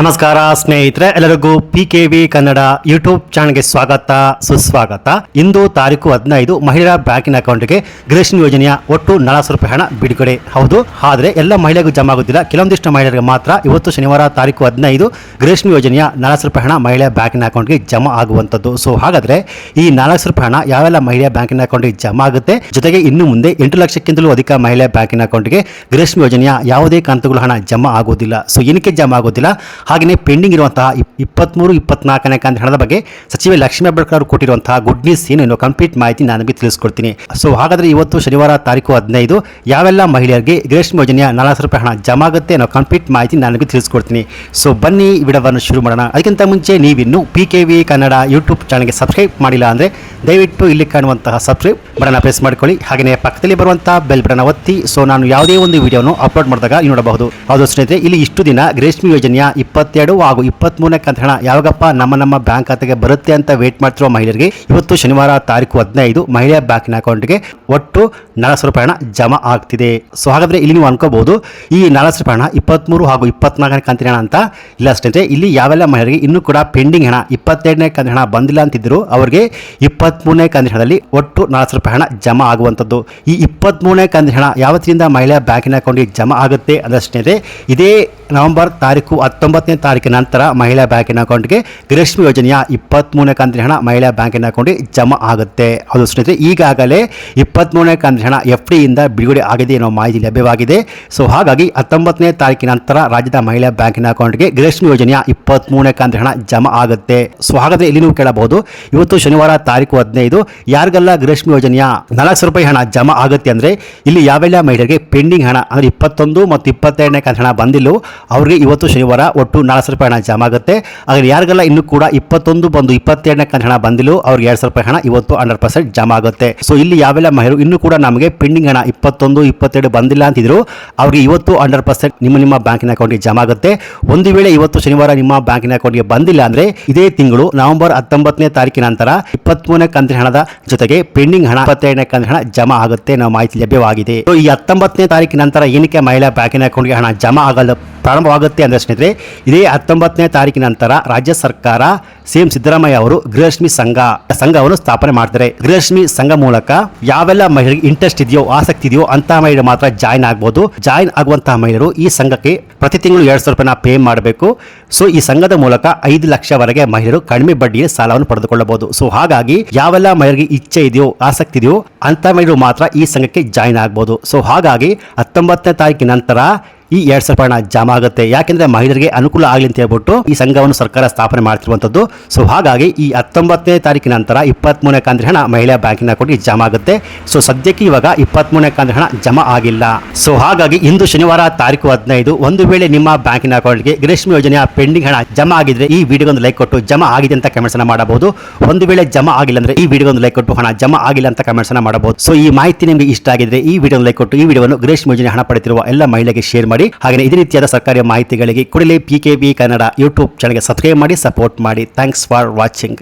ನಮಸ್ಕಾರ, ಸ್ನೇಹಿತರೆ. ಎಲ್ಲರಿಗೂ P K V Kannada YouTube ಚಾನಲ್ಗೆ ಸ್ವಾಗತ, ಸುಸ್ವಾಗತ. ಇಂದು ತಾರೀಕು ಹದಿನೈದು, ಮಹಿಳಾ ಬ್ಯಾಂಕಿನ ಅಕೌಂಟ್ಗೆ ಗೃಹಲಕ್ಷ್ಮಿ ಯೋಜನೆಯ ಒಟ್ಟು ನಾಲ್ಕು ರೂಪಾಯಿ ಹಣ ಬಿಡುಗಡೆ. ಹೌದು, ಆದರೆ ಎಲ್ಲ ಮಹಿಳೆಗೂ ಜಮಾ ಆಗುತ್ತಿಲ್ಲ. ಕೆಲವೊಂದಿಷ್ಟು ಮಹಿಳೆಯರಿಗೆ ಮಾತ್ರ ಇವತ್ತು ಶನಿವಾರ ತಾರೀಕು ಹದಿನೈದು ಗೃಹಲಕ್ಷ್ಮಿ ಯೋಜನೆಯ ನಾಲ್ಕು ರೂಪಾಯಿ ಹಣ ಮಹಿಳಾ ಬ್ಯಾಂಕಿನ ಅಕೌಂಟ್ಗೆ ಜಮಾ ಆಗುವಂಥದ್ದು. ಸೊ ಹಾಗಾದರೆ ಈ ನಾಲ್ಕು ರೂಪಾಯಿ ಹಣ ಯಾವೆಲ್ಲ ಮಹಿಳಾ ಬ್ಯಾಂಕಿನ ಅಕೌಂಟ್ಗೆ ಜಮಾ ಆಗುತ್ತೆ? ಜೊತೆಗೆ ಇನ್ನು ಮುಂದೆ ಎಂಟು ಲಕ್ಷಕ್ಕಿಂತಲೂ ಅಧಿಕ ಮಹಿಳಾ ಬ್ಯಾಂಕಿನ ಅಕೌಂಟ್ಗೆ ಗೃಹಲಕ್ಷ್ಮಿ ಯೋಜನೆಯ ಯಾವುದೇ ಕಂತುಗಳು ಹಣ ಜಮಾ ಆಗುವುದಿಲ್ಲ. ಸೊ ಏನಕ್ಕೆ ಜಮಾ ಆಗೋದಿಲ್ಲ ಹಾಗೆಯೇ ಪೆಂಡಿಂಗ್ ಇರುವಂತಹ ಇಪ್ಪತ್ತ್ಮೂರು ಇಪ್ಪತ್ನಾಲ್ಕನೇ ಕಂತ ಹಣದ ಬಗ್ಗೆ ಸಚಿವೆ ಲಕ್ಷ್ಮೀ ಹೆಬ್ಬಾಳ್ಕರ್ ಅವರು ಕೊಟ್ಟಿರುವಂತಹ ಗುಡ್ ನ್ಯೂಸ್ ಏನು ಕಂಪ್ಲೀಟ್ ಮಾಹಿತಿ ನಾನು ನಿಮಗೆ ತಿಳಿಸ್ಕೊಡ್ತೀನಿ. ಸೊ ಹಾಗಾದರೆ ಇವತ್ತು ಶನಿವಾರ ತಾರೀಕು ಹದಿನೈದು, ಯಾವೆಲ್ಲ ಮಹಿಳೆಯರಿಗೆ ಗೃಹಲಕ್ಷ್ಮಿ ಯೋಜನೆಯ ನಾಲ್ಕು ರೂಪಾಯಿ ಹಣ ಜಮಾ ಆಗುತ್ತೆ ಅನ್ನೋ ಕಂಪ್ಲೀಟ್ ಮಾಹಿತಿ ನಾನು ನಿಮಗೆ ತಿಳಿಸ್ಕೊಡ್ತೀನಿ. ಸೊ ಬನ್ನಿ ಈ ವಿಡಿಯೋವನ್ನು ಶುರು ಮಾಡೋಣ. ಅದಕ್ಕಿಂತ ಮುಂಚೆ ನೀವಿನ್ನು P K V Kannada YouTube ಚಾನಲ್ಗೆ ಸಬ್ಸ್ಕ್ರೈಬ್ ಮಾಡಿಲ್ಲ ಅಂದರೆ ದಯವಿಟ್ಟು ಇಲ್ಲಿ ಕಾಣುವಂತಹ ಸಬ್ಸ್ಕ್ರೈಬ್ ಬಟನ್ ಪ್ರೆಸ್ ಮಾಡ್ಕೊಳ್ಳಿ. ಹಾಗೆಯೇ ಪಕ್ಕದಲ್ಲಿ ಬರುವಂತಹ ಬೆಲ್ ಬಟನ್ ಒತ್ತಿ. ಸೊ ನಾನು ಯಾವುದೇ ಒಂದು ವಿಡಿಯೋನು ಅಪ್ಲೋಡ್ ಮಾಡಿದಾಗ ನೋಡಬಹುದು. ಹೌದು ಸ್ನೇಹಿತರೆ, ಇಲ್ಲಿ ಇಷ್ಟು ದಿನ ಗ್ರೇಷ್ಮಿ ಯೋಜನೆಯ ಇಪ್ಪತ್ತೆರಡು ಹಾಗೂ ಇಪ್ಪತ್ತ್ಮೂರನೇ ಕಂತ ಹಣ ಯಾವಾಗಪ್ಪ ನಮ್ಮ ನಮ್ಮ ಬ್ಯಾಂಕ್ ಖಾತೆಗೆ ಬರುತ್ತೆ ಅಂತ ವೇಟ್ ಮಾಡ್ತಿರೋ ಮಹಿಳೆಯರಿಗೆ ಇವತ್ತು ಶನಿವಾರ ತಾರೀಕು ಹದಿನೈದು ಮಹಿಳೆಯ ಬ್ಯಾಂಕಿನ ಅಕೌಂಟ್ಗೆ ಒಟ್ಟು ನಾಲ್ಕು ರೂಪಾಯಿ ಹಣ ಜಮಾ ಆಗ್ತಿದೆ. ಸೊ ಹಾಗಾದ್ರೆ ಇಲ್ಲಿ ನೀವು ಅನ್ಕೋಬಹುದು, ಈ ನಾಲ್ಕು ರೂಪಾಯಿ ಹಣ ಇಪ್ಪತ್ತ್ಮೂರು ಹಾಗೂ ಇಪ್ಪತ್ನಾಲ್ಕನೇ ಕಂತಿನ ಹಣ ಅಂತ ಇಲ್ಲ ಅಷ್ಟೇ ಇಲ್ಲಿ ಯಾವೆಲ್ಲ ಮಹಿಳೆಯರಿಗೆ ಇನ್ನೂ ಕೂಡ ಪೆಂಡಿಂಗ್ ಹಣ, ಇಪ್ಪತ್ತೆರಡನೇ ಕಂತಿನ ಹಣ ಬಂದಿಲ್ಲ ಅಂತಿದ್ರು ಅವರಿಗೆ ಇಪ್ಪತ್ತ್ಮೂರನೇ ಕಂತಿನ ಹಣದಲ್ಲಿ ಒಟ್ಟು ನಾಲ್ಕು ರೂಪಾಯಿ ಹಣ ಜಮಾ ಆಗುವಂಥದ್ದು. ಈ ಇಪ್ಪತ್ತ್ಮೂರನೇ ಕಂತಿನ ಹಣ ಯಾವತ್ತಿನಿಂದ ಮಹಿಳೆಯ ಬ್ಯಾಂಕಿನ ಅಕೌಂಟ್ಗೆ ಜಮಾ ಆಗುತ್ತೆ ಅಂದ್ರೆ ಇದೇ ನವೆಂಬರ್ ತಾರೀಕು ಹತ್ತೊಂಬತ್ತನೇ ತಾರೀಕಿನ ನಂತರ ಮಹಿಳಾ ಬ್ಯಾಂಕಿನ ಅಕೌಂಟ್ಗೆ ಗೃಹಲಕ್ಷ್ಮಿ ಯೋಜನೆಯ ಇಪ್ಪತ್ತ್ಮೂರನೇ ಕಂತಿನ ಹಣ ಮಹಿಳಾ ಬ್ಯಾಂಕಿನ ಅಕೌಂಟ್ಗೆ ಜಮಾ ಆಗುತ್ತೆ. ಅದು ಸ್ನೇಹಿತರೆ, ಈಗಾಗಲೇ ಇಪ್ಪತ್ತ್ಮೂರನೇ ಕಂತಿನ ಹಣ ಎಫ್ ಡಿಯಿಂದ ಬಿಡುಗಡೆ ಆಗಿದೆ ಅನ್ನೋ ಮಾಹಿತಿ ಲಭ್ಯವಾಗಿದೆ. ಸೊ ಹಾಗಾಗಿ ಹತ್ತೊಂಬತ್ತನೇ ತಾರೀಕಿನ ನಂತರ ರಾಜ್ಯದ ಮಹಿಳಾ ಬ್ಯಾಂಕಿನ ಅಕೌಂಟ್ಗೆ ಗೃಹಲಕ್ಷ್ಮಿ ಯೋಜನೆಯ ಇಪ್ಪತ್ತ್ಮೂರನೇ ಕಂತಿನ ಹಣ ಜಮಾ ಆಗುತ್ತೆ. ಸೊ ಹಾಗಾದರೆ ಇಲ್ಲಿ ನೀವು ಕೇಳಬಹುದು. ಇವತ್ತು ಶನಿವಾರ ತಾರೀಕು ಹದಿನೈದು, ಯಾರಿಗೆಲ್ಲ ಗೃಹಲಕ್ಷ್ಮಿ ಯೋಜನೆಯ ನಾಲ್ಕು ರೂಪಾಯಿ ಹಣ ಜಮಾ ಆಗುತ್ತೆ ಅಂದ್ರೆ ಇಲ್ಲಿ ಯಾವೆಲ್ಲ ಮಹಿಳೆಯರಿಗೆ ಪೆಂಡಿಂಗ್ ಹಣ ಅಂದ್ರೆ ಇಪ್ಪತ್ತೊಂದು ಮತ್ತು ಇಪ್ಪತ್ತೆರಡನೇ ಕಂತಿನ ಹಣ ಬಂದಿಲ್ಲ, ಅವರಿಗೆ ಇವತ್ತು ಶನಿವಾರ ನಾಲ್ಕು ಸಾವಿರ ರೂಪಾಯಿ ಹಣ ಜಮಾ ಆಗುತ್ತೆ. ಆದರೆ ಯಾರಿಗೆಲ್ಲ ಇನ್ನೂ ಕೂಡ ಇಪ್ಪತ್ತೊಂದು ಬಂದು ಇಪ್ಪತ್ತೆರಡನೇ ಕಂತು ಹಣ ಬಂದಿಲ್ಲ ಅವ್ರಿಗೆ ಎರಡು ಸಾವಿರ ರೂಪಾಯಿ ಹಣ ಇವತ್ತು ಹಂಡ್ರೆಡ್ ಪರ್ಸೆಂಟ್ ಜಮಾ ಆಗುತ್ತೆ. ಸೊ ಇಲ್ಲಿ ಯಾವೆಲ್ಲ ಮಹಿಳೆಯರು ಇನ್ನೂ ಕೂಡ ನಮಗೆ ಪೆಂಡಿಂಗ್ ಹಣ ಇಪ್ಪತ್ತೊಂದು, ಇಪ್ಪತ್ತೆರಡು ಬಂದಿಲ್ಲ ಅಂತಿದ್ರು, ಅವ್ರಿಗೆ ಇವತ್ತು ಹಂಡ್ರೆಡ್ ಪರ್ಸೆಂಟ್ ನಿಮ್ಮ ನಿಮ್ಮ ಬ್ಯಾಂಕಿನ ಅಕೌಂಟ್ಗೆ ಜಮಾ ಆಗುತ್ತೆ. ಒಂದು ವೇಳೆ ಇವತ್ತು ಶನಿವಾರ ನಿಮ್ಮ ಬ್ಯಾಂಕಿನ ಅಕೌಂಟ್ಗೆ ಬಂದಿಲ್ಲ ಅಂದ್ರೆ ಇದೇ ತಿಂಗಳು ನವೆಂಬರ್ ಹತ್ತೊಂಬತ್ತನೇ ತಾರೀಕಿನ ನಂತರ ಇಪ್ಪತ್ಮೂರನೇ ಕಂತಿನ ಹಣದ ಜೊತೆಗೆ ಪೆಂಡಿಂಗ್ ಹಣ ಇಪ್ಪತ್ತೆರಡನೇ ಕಂತಿನ ಹಣ ಜಮಾ ಆಗುತ್ತೆ ನಾವು ಮಾಹಿತಿ ಲಭ್ಯವಾಗಿದೆ. ಸೊ ಈ ಹತ್ತೊಂಬತ್ತನೇ ತಾರೀಕಿನ ನಂತರ ಏನಕ್ಕೆ ಮಹಿಳಾ ಬ್ಯಾಂಕಿನ ಅಕೌಂಟ್ಗೆ ಹಣ ಜಮಾ ಆಗಲು ಪ್ರಾರಂಭವಾಗುತ್ತೆ ಅಂದರೆ ಸ್ನೇಹಿತರೆ, ಇದೇ ಹತ್ತೊಂಬತ್ತನೇ ತಾರೀಕಿನ ನಂತರ ರಾಜ್ಯ ಸರ್ಕಾರ ಸಿಎಂ ಸಿದ್ದರಾಮಯ್ಯ ಅವರು ಗೃಹಲಕ್ಷ್ಮಿ ಸಂಘ, ಸಂಘವನ್ನು ಸ್ಥಾಪನೆ ಮಾಡ್ತಾರೆ. ಗೃಹಲಕ್ಷ್ಮಿ ಸಂಘ ಮೂಲಕ ಯಾವೆಲ್ಲ ಮಹಿಳೆಗೆ ಇಂಟ್ರೆಸ್ಟ್ ಇದೆಯೋ, ಆಸಕ್ತಿ ಇದೆಯೋ ಅಂತ ಮಹಿಳೆ ಮಾತ್ರ ಜಾಯ್ನ್ ಆಗ್ಬೋದು. ಜಾಯ್ನ್ ಆಗುವಂತಹ ಮಹಿಳೆಯರು ಈ ಸಂಘಕ್ಕೆ ಪ್ರತಿ ತಿಂಗಳು ಎರಡು ಸಾವಿರ ರೂಪಾಯಿ ಪೇ ಮಾಡಬೇಕು. ಸೊ ಈ ಸಂಘದ ಮೂಲಕ ಐದು ಲಕ್ಷವರೆಗೆ ಮಹಿಳೆಯರು ಕಡಿಮೆ ಬಡ್ಡಿಯ ಸಾಲವನ್ನು ಪಡೆದುಕೊಳ್ಳಬಹುದು. ಸೊ ಹಾಗಾಗಿ ಯಾವೆಲ್ಲ ಮಹಿಳೆಗೆ ಇಚ್ಛೆ ಇದೆಯೋ, ಆಸಕ್ತಿ ಇದೆಯೋ ಅಂತ ಮಹಿಳೆಯರು ಮಾತ್ರ ಈ ಸಂಘಕ್ಕೆ ಜಾಯ್ನ್ ಆಗ್ಬೋದು. ಸೊ ಹಾಗಾಗಿ ಹತ್ತೊಂಬತ್ತನೇ ತಾರೀಕಿನ ನಂತರ ಈ ಎರಡ್ ಸಾವಿರ ಹಣ ಜಮ ಆಗುತ್ತೆ. ಯಾಕೆಂದ್ರೆ ಮಹಿಳೆಯರಿಗೆ ಅನುಕೂಲ ಆಗಲಿ ಅಂತ ಹೇಳ್ಬಿಟ್ಟು ಈ ಸಂಘವನ್ನು ಸರ್ಕಾರ ಸ್ಥಾಪನೆ ಮಾಡ್ತಿರುವಂತದ್ದು ಸೊ ಹಾಗಾಗಿ ಈ ಹತ್ತೊಂಬತ್ತನೇ ತಾರೀಕಿನ ನಂತರ ಇಪ್ಪತ್ಮೂರನೇ ಕಾಂದ್ರಿ ಹಣ ಮಹಿಳಾ ಬ್ಯಾಂಕಿನ ಅಕೌಂಟ್ಗೆ ಜಮಾ ಆಗುತ್ತೆ. ಸೊ ಸದ್ಯಕ್ಕೆ ಇವಾಗ ಇಪ್ಪತ್ಮೂರನೇ ಕಾಂದ್ರಿ ಹಣ ಜಮಾ ಆಗಿಲ್ಲ. ಸೊ ಹಾಗಾಗಿ ಇಂದು ಶನಿವಾರ ತಾರೀಕು ಹದಿನೈದು ಒಂದು ವೇಳೆ ನಿಮ್ಮ ಬ್ಯಾಂಕಿನ ಅಕೌಂಟ್ಗೆ ಗೃಹಲಕ್ಷ್ಮಿ ಯೋಜನೆಯ ಪೆಂಡಿಂಗ್ ಹಣ ಜಮಾ ಆಗಿದ್ರೆ ಈ ವಿಡಿಯೋ ಒಂದು ಲೈಕ್ ಕೊಟ್ಟು ಜಮಾ ಆಗಿದೆ ಅಂತ ಕಮೆಂಟ್ಸ್ ಅನ್ನ ಮಾಡಬಹುದು. ಒಂದು ವೇಳೆ ಜಮಾ ಆಗಿಲ್ಲ ಅಂದ್ರೆ ಈ ವಿಡಿಯೋ ಒಂದು ಲೈಕ್ ಕೊಟ್ಟು ಹಣ ಜಮಾ ಆಗಿಲ್ಲ ಅಂತ ಕಮೆಂಟ್ಸ್ ಅನ್ನ ಮಾಡಬಹುದು. ಸೊ ಈ ಮಾಹಿತಿ ನಿಮಗೆ ಇಷ್ಟ ಆಗಿದ್ರೆ ಈ ವಿಡಿಯೋ ಲೈಕ್ ಕೊಟ್ಟು ಈ ವಿಡಿಯೋವನ್ನು ಗ್ರೀಷ್ಮ ಯೋಜನೆ ಹಣ ಪಡೆದಿರುವ ಎಲ್ಲ ಮಹಿಳೆಗೆ ಶೇರ್ ಮಾಡಿ. ಹಾಗೆ ಇದೇ ರೀತಿಯಾದ ಸರ್ಕಾರಿ ಮಾಹಿತಿಗಳಿಗೆ ಕೂಡಲೇ ಪಿ ಕೆ ಕನ್ನಡ ಯೂಟ್ಯೂಬ್ ಚಾನಲ್ಗೆ ಸಬ್ಸ್ಕ್ರೈಬ್ ಮಾಡಿ ಸಪೋರ್ಟ್ ಮಾಡಿ. Thanks for watching